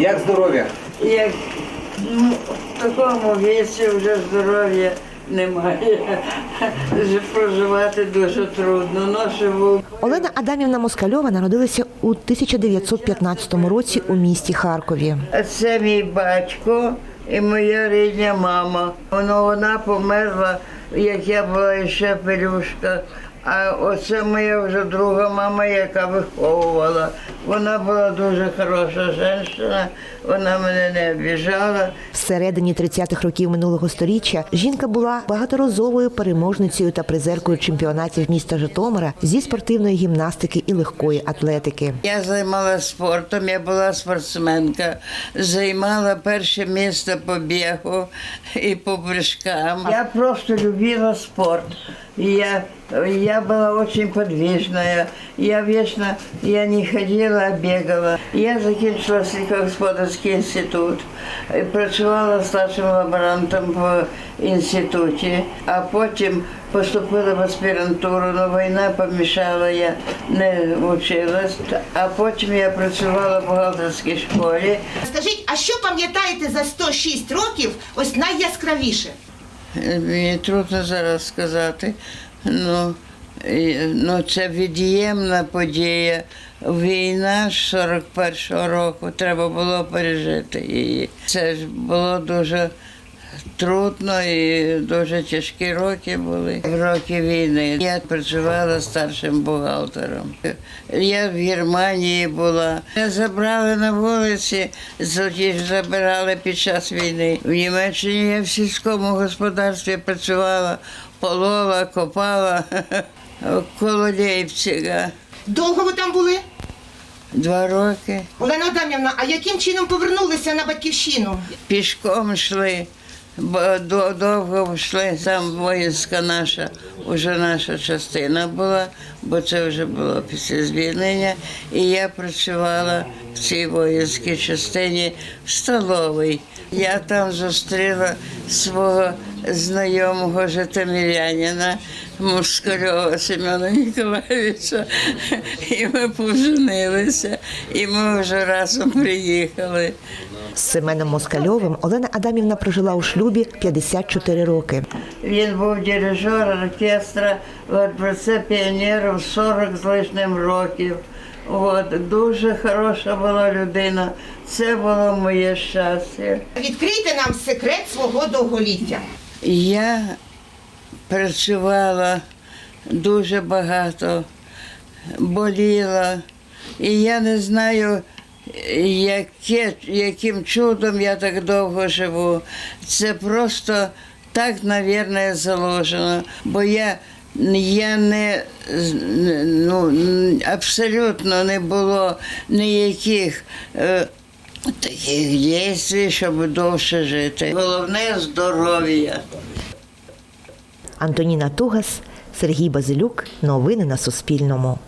Як здоров'я? Як ну, в такому віці вже здоров'я немає. Проживати дуже трудно. Ну, живу. Олена Адамівна Москальова народилася у 1915 році у місті Харкові. Це мій батько і моя рідня мама. Воно вона померла, як я була ще пелюшка. А оце моя вже друга мама, яка виховувала. Вона була дуже хороша жінка, вона мене не обіжала. Всередині 30-х років минулого століття жінка була багаторазовою переможницею та призеркою чемпіонатів міста Житомира зі спортивної гімнастики і легкої атлетики. Я займалася спортом, я була спортсменка, займала перше місце по бігу і по прыжкам. Я просто любила спорт. Я, я была очень подвижная. Я вечно, я не ходила, а бегала. Я закінчила сільськогосподарський інститут. Працювала старшим лаборантом в інституті, а потім поступила в аспірантуру, але війна помішала, я не вчилась. А потім я працювала в бухгалтерській школі. Скажіть, а що пам'ятаєте за 106 років ось найяскравіше? Мені трудно зараз сказати. Ну, ну це від'ємна подія. Війна з 41-го року треба було пережити її. Це ж було дуже трудно і дуже тяжкі роки були. Роки війни. Я працювала старшим бухгалтером. Я в Германії була. Я забрали на вулиці, ж забирали під час війни. В Німеччині я в сільському господарстві працювала, полола, копала коло Лейпцига. Довго ви там були? Два роки. Олена Адамівна, а яким чином повернулися на батьківщину? Пішком йшли, бо довго йшли. Там воїнська наша, вже наша частина була, бо це вже було після звільнення. І я працювала в цій воїнській частині в столовій. Я там зустріла свого знайомого житомирянина Москальова Семена Ніколаєвича. І ми поженилися, і ми вже разом приїхали. З Семеном Москальовим Олена Адамівна прожила у шлюбі 54 роки. Він був дирижер оркестра в дворце піонерів 40 з лишнім років. От, дуже хороша була людина. Це було моє щастя. Відкрийте нам секрет свого довголіття. Я працювала дуже багато, боліла, і я не знаю, яке, яким чудом я так довго живу. Це просто так, мабуть, заложено, бо я. Я не ну, абсолютно не було ніяких е, таких дій, щоб довше жити. Головне здоров'я. Антоніна Тугас, Сергій Базилюк. Новини на Суспільному.